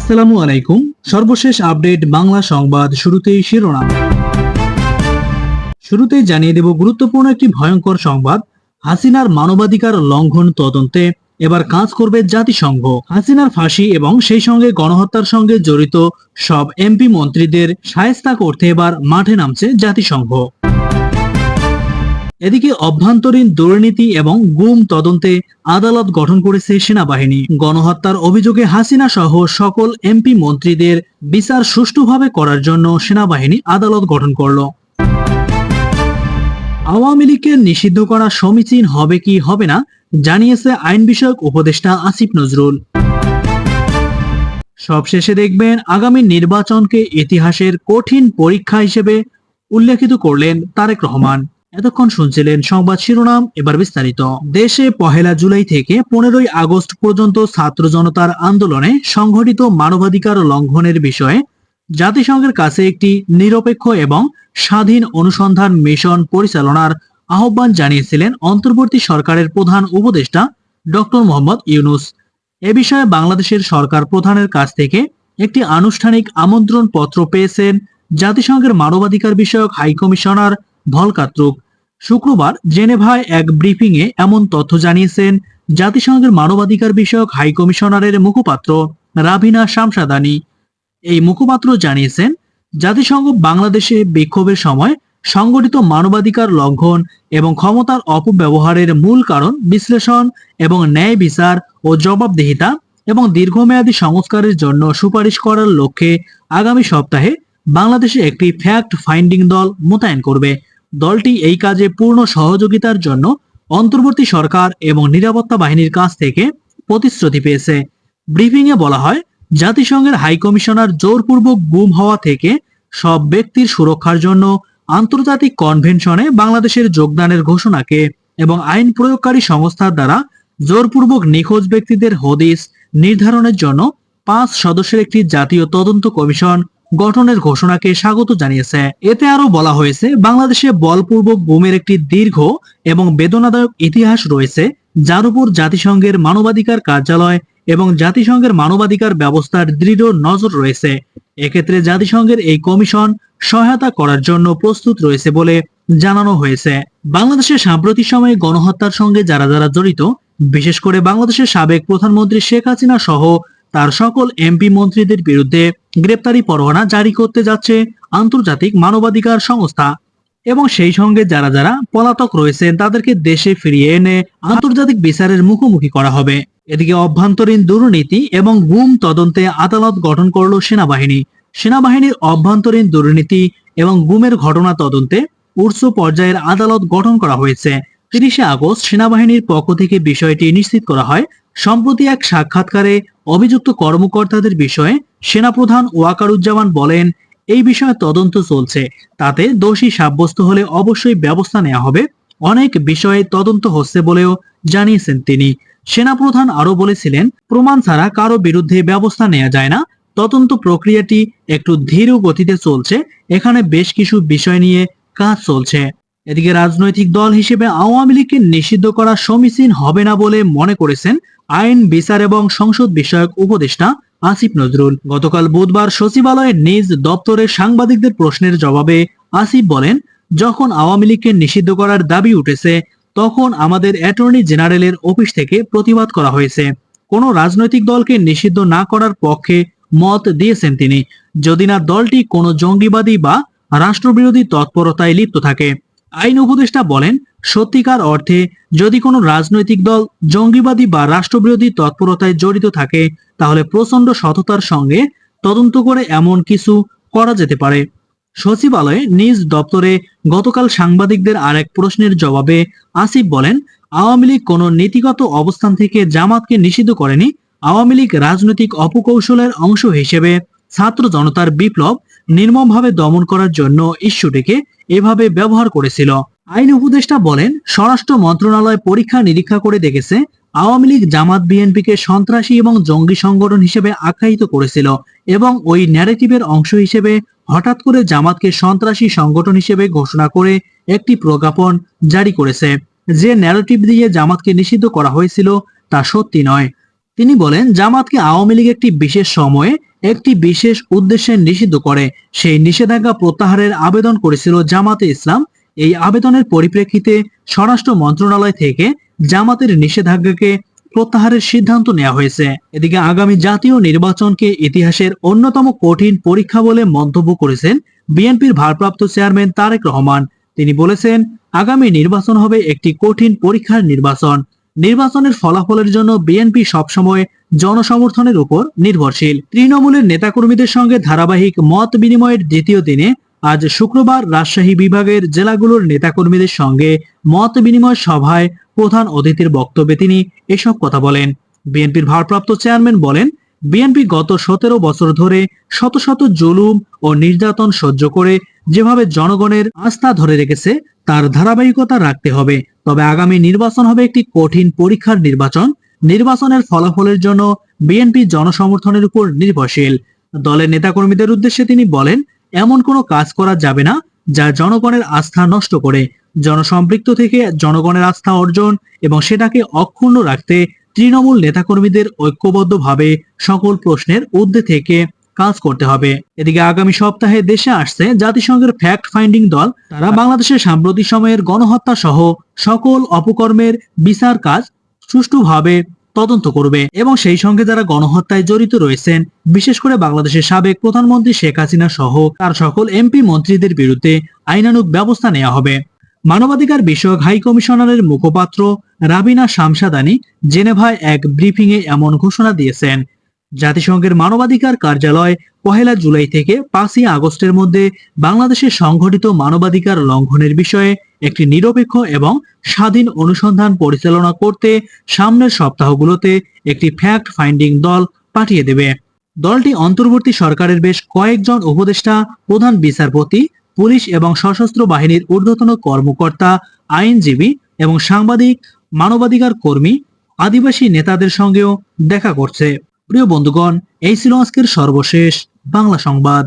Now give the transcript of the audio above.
আসসালামু আলাইকুম। সর্বশেষ আপডেট বাংলা সংবাদ শুরুতেই শিরোনাম। শুরুতেই জানিয়ে দেব গুরুত্বপূর্ণ একটি ভয়ঙ্কর সংবাদ। হাসিনার মানবাধিকার লঙ্ঘন তদন্তে এবার কাজ করবে জাতিসংঘ। হাসিনার ফাঁসি এবং সেই সঙ্গে গণহত্যার সঙ্গে জড়িত সব এমপি মন্ত্রীদের সায়স্তা করতে এবার মাঠে নামছে জাতিসংঘ। এদিকে অভ্যন্তরীণ দুর্নীতি এবং গুম তদন্তে আদালত গঠন করেছে সেনাবাহিনী। গণহত্যার অভিযোগে হাসিনা সহ সকল এমপি মন্ত্রীদের বিচার সুষ্ঠুভাবে করার জন্য সেনাবাহিনী আদালত গঠন করল। আওয়ামী লীগকে নিষিদ্ধ করা সমীচীন হবে কি হবে না জানিয়েছে আইন বিষয়ক উপদেষ্টা আসিফ নজরুল। সবশেষে দেখবেন আগামী নির্বাচনকে ইতিহাসের কঠিন পরীক্ষা হিসেবে উল্লেখিত করলেন তারেক রহমান। এতক্ষণ শুনছিলেন সংবাদ শিরোনাম, এবার বিস্তারিত। দেশে পহেলা জুলাই থেকে পনেরোই আগস্ট পর্যন্ত ছাত্র জনতার আন্দোলনে সংঘটিত মানবাধিকার লঙ্ঘনের বিষয়ে জাতিসংঘের কাছে একটি নিরপেক্ষ এবং স্বাধীন অনুসন্ধান মিশন পরিচালনার আহ্বান জানিয়েছিলেন অন্তর্বর্তী সরকারের প্রধান উপদেষ্টা ডক্টর মোহাম্মদ ইউনুস। এ বিষয়ে বাংলাদেশের সরকার প্রধানের কাছ থেকে একটি আনুষ্ঠানিক আমন্ত্রণ পত্র পেয়েছেন জাতিসংঘের মানবাধিকার বিষয়ক হাইকমিশনার কমিশনার ভলকাত্রুক শুক্রবার জেনেভায় এক ব্রিফিংয়ে এমন তথ্য জানিয়েছেন জাতিসংঘের মানবাধিকার বিষয়ক হাই কমিশনারের মুখপাত্র রাভিনা শামসাদানি। এই মুখপাত্র জানিয়েছেন, জাতিসংঘ বাংলাদেশে বিক্ষোভের সময় সংগঠিত মানবাধিকার লঙ্ঘন এবং ক্ষমতার অপব্যবহারের মূল কারণ বিশ্লেষণ এবং ন্যায় বিচার ও জবাবদিহিতা এবং দীর্ঘমেয়াদী সংস্কারের জন্য সুপারিশ করার লক্ষ্যে আগামী সপ্তাহে বাংলাদেশে একটি ফ্যাক্ট ফাইন্ডিং দল মোতায়েন করবে। দলটি এই কাজে পূর্ণ সহযোগিতার জন্য অন্তর্বর্তী সরকার এবং নিরাপত্তা বাহিনীর কাছ থেকে প্রতিশ্রুতি পেয়েছে। ব্রিফিংয়ে বলা হয়, জাতিসংঘের হাই কমিশনার জোরপূর্বক গুম হওয়া থেকে সব ব্যক্তির সুরক্ষার জন্য আন্তর্জাতিক কনভেনশনে বাংলাদেশের যোগদানের ঘোষণাকে এবং আইন প্রয়োগকারী সংস্থার দ্বারা জোরপূর্বক নিখোঁজ ব্যক্তিদের হদিস নির্ধারণের জন্য পাঁচ সদস্যের একটি জাতীয় তদন্ত কমিশন গঠনের ঘোষণাকে স্বাগত জানিয়েছে। এতে আরও বলা হয়েছে, বাংলাদেশে বলপূর্বক গুমের একটি দীর্ঘ এবং বেদনাদায়ক ইতিহাস রয়েছে, যার উপর জাতিসংঘের মানবাধিকার কার্যালয় এবং জাতিসংঘের মানবাধিকার ব্যবস্থার দৃঢ় নজর রয়েছে। এক্ষেত্রে জাতিসংঘের এই কমিশন সহায়তা করার জন্য প্রস্তুত রয়েছে বলে জানানো হয়েছে। বাংলাদেশের সাম্প্রতিক সময়ে গণহত্যার সঙ্গে যারা যারা জড়িত, বিশেষ করে বাংলাদেশের সাবেক প্রধানমন্ত্রী শেখ হাসিনা সহ তার সকল এমপি মন্ত্রীদের বিরুদ্ধে গ্রেপ্তারি পরোয়ানা জারি করতে যাচ্ছে আন্তর্জাতিক মানবাধিকার সংস্থা। এবং সেই সঙ্গে যারা যারা পলাতক রয়েছেন তাদেরকে দেশে ফিরিয়ে এনে আন্তর্জাতিক বিচারের মুখোমুখি করা হবে। এদিকে অভ্যন্তরীণ দুর্নীতি এবং গুম তদন্তে আদালত গঠন করল সেনাবাহিনী। সেনাবাহিনীর অভ্যন্তরীণ দুর্নীতি এবং গুমের ঘটনা তদন্তে উচ্চ পর্যায়ের আদালত গঠন করা হয়েছে। তিরিশে আগস্ট সেনাবাহিনীর পক্ষ থেকে বিষয়টি নিশ্চিত করা হয় সম্প্রতি এক সাক্ষাৎকারে অভিযুক্ত কর্মকর্তাদের বিষয়ে সেনাপ্রধান ওয়াকারুজ্জামান বলেন, এই বিষয়ে তদন্ত চলছে। তাতে দোষী সাব্যস্ত হলে অবশ্যই ব্যবস্থা নেওয়া হবে। অনেক বিষয়ে তদন্ত হচ্ছে বলেও জানিয়েছেন তিনি। সেনাপ্রধান আরও বলেছিলেন, প্রমাণ ছাড়া কারও বিরুদ্ধে ব্যবস্থা নেওয়া যায় না। তদন্ত প্রক্রিয়াটি একটু ধীর গতিতে চলছে। এখানে বেশ কিছু বিষয় নিয়ে কাজ চলছে। এদিকে রাজনৈতিক দল হিসেবে আওয়ামী লীগকে নিষিদ্ধ করা সমীচীন হবে না বলে মনে করেছেন আইন, বিচার এবং সংসদ বিষয়ক উপদেষ্টা আসিফ নজরুল। গতকাল বুধবার সচিবালয়ের নিজ দপ্তরে সাংবাদিকদের প্রশ্নের জবাবে আসিফ বলেন, যখন আওয়ামী লীগকে নিষিদ্ধ করার দাবি উঠেছে, তখন আমাদের অ্যাটর্নি জেনারেলের অফিস থেকে প্রতিবাদ করা হয়েছে। কোনো রাজনৈতিক দলকে নিষিদ্ধ না করার পক্ষে মত দিয়েছেন তিনি। যদি না দলটি কোনো জঙ্গিবাদী বা রাষ্ট্রবিরোধী তৎপরতায় লিপ্ত থাকে। আইন উপদেষ্টা বলেন, সত্যিকার অর্থে যদি কোনো রাজনৈতিক দল জঙ্গিবাদী বা রাষ্ট্রবিরোধী তৎপরতায় জড়িত থাকে, তাহলে প্রচণ্ড সততার সঙ্গে তদন্ত করে এমন কিছু করা যেতে পারে। সচিবালয়ে নিজ দপ্তরে গতকাল সাংবাদিকদের আরেক প্রশ্নের জবাবে আসিফ বলেন, আওয়ামী লীগ কোনো নীতিগত অবস্থান থেকে জামাতকে নিষিদ্ধ করেনি, আওয়ামী লীগ রাজনৈতিক অপকৌশলের অংশ হিসেবে ছাত্র জনতার বিপ্লব নির্মমভাবে দমন করার জন্য ইস্যুটিকে এভাবে ব্যবহার করেছিল। আইন উপদেষ্টা বলেন, স্বরাষ্ট্র মন্ত্রণালয় পরীক্ষা নিরীক্ষা করে দেখেছে, আওয়ামী লীগ জামাত বিএনপিকে সন্ত্রাসী এবং জঙ্গি সংগঠন হিসেবে আখ্যায়িত করেছিল এবং ওই ন্যারেটিভের অংশ হিসেবে হঠাৎ করে জামাতকে সন্ত্রাসী সংগঠন হিসেবে ঘোষণা করে একটি প্রজ্ঞাপন জারি করেছে। যে ন্যারেটিভ দিয়ে জামাতকে নিষিদ্ধ করা হয়েছিল তা সত্যি নয়। তিনি বলেন, জামাতকে আওয়ামী লীগ একটি বিশেষ সময়ে একটি বিশেষ উদ্দেশ্যে নিষিদ্ধ করে। সেই নিষেধাজ্ঞা প্রত্যাহারের আবেদন করেছিল জামাতে ইসলাম। এই আবেদনের পরিপ্রেক্ষিতে স্বরাষ্ট্র মন্ত্রণালয় থেকে জামাতের নিষেধাজ্ঞাকে প্রত্যাহারের সিদ্ধান্ত নেওয়া হয়েছে। এদিকে আগামী জাতীয় নির্বাচনকে ইতিহাসের অন্যতম কঠিন পরীক্ষা বলে মন্তব্য করেছেন বিএনপির ভারপ্রাপ্ত চেয়ারম্যান তারেক রহমান। তিনি বলেছেন, আগামী নির্বাচন হবে একটি কঠিন পরীক্ষার নির্বাচন। নির্বাচনের ফলাফলের জন্য বিএনপি সবসময় জনসমর্থনের উপর নির্ভরশীল। তৃণমূলের নেতাকর্মীদের সঙ্গে ধারাবাহিক মত বিনিময়ের দ্বিতীয় দিনে আজ শুক্রবার রাজশাহী বিভাগের জেলাগুলোর নেতাকর্মীদের সঙ্গে মত বিনিময় সভায় প্রধান অতিথির বক্তব্যে তিনি এসব কথা বলেন। বিএনপির ভারপ্রাপ্ত চেয়ারম্যান বলেন বিএনপি গত সতেরো বছর ধরে শত শত জুলুম ও নির্যাতন সহ্য করে যেভাবে জনগণের আস্থা ধরে রেখেছে, তার ধারাবাহিকতা রাখতে হবে। তবে আগামী নির্বাচন হবে একটি কঠিন পরীক্ষার নির্বাচন। নির্বাচনের ফলাফলের জন্য বিএনপি জনসমর্থনের উপর নির্ভরশীল। দলের নেতাকর্মীদের উদ্দেশ্যে তিনি বলেন, এমন কোনো কাজ করা যাবে না যা জনগণের আস্থা নষ্ট করে। জনসম্পৃক্ত থেকে জনগণের আস্থা অর্জন এবং সেটাকে অক্ষুণ্ণ রাখতে তৃণমূল নেতাকর্মীদের ঐক্যবদ্ধভাবে সকল প্রশ্নের ঊর্ধ্বে থেকে কাজ করতে হবে। এদিকে আগামী সপ্তাহে দেশে আসছে জাতিসংঘের ফ্যাক্ট ফাইন্ডিং দল। তারা বাংলাদেশের সাম্প্রতিক সময়ের গণহত্যা সহ সকল অপকর্মের বিচার কাজ সুষ্ঠুভাবে তদন্ত করবে এবং সেই সঙ্গে যারা গণহত্যায় জড়িত রয়েছেন, বিশেষ করে বাংলাদেশের সাবেক প্রধানমন্ত্রী শেখ হাসিনা সহ তার সকল এমপি মন্ত্রীদের বিরুদ্ধে আইনানুগ ব্যবস্থা নেওয়া হবে। মানবাধিকার বিষয়ক হাই কমিশনারের মুখপাত্র রাবিনা শামসাদানি জেনেভায় এক ব্রিফিংয়ে এমন ঘোষণা দিয়েছেন। জাতিসংঘের মানবাধিকার কার্যালয় পহেলা জুলাই থেকে পাঁচই আগস্টের মধ্যে বাংলাদেশে সংঘটিত মানবাধিকার লঙ্ঘনের বিষয়ে একটি নিরপেক্ষ এবং স্বাধীন অনুসন্ধান পরিচালনা করতে সামনের সপ্তাহগুলোতে একটি ফ্যাক্ট ফাইন্ডিং দল পাঠিয়ে দেবে। দলটি অন্তর্বর্তী সরকারের বেশ কয়েকজন উপদেষ্টা, প্রধান বিচারপতি পুলিশ এবং সশস্ত্র বাহিনীর ঊর্ধ্বতন কর্মকর্তা, আইনজীবী এবং সাংবাদিক, মানবাধিকার কর্মী, আদিবাসী নেতাদের সঙ্গেও দেখা করছে। প্রিয় বন্ধুগণ, এই ছিল আজকের সর্বশেষ বাংলা সংবাদ।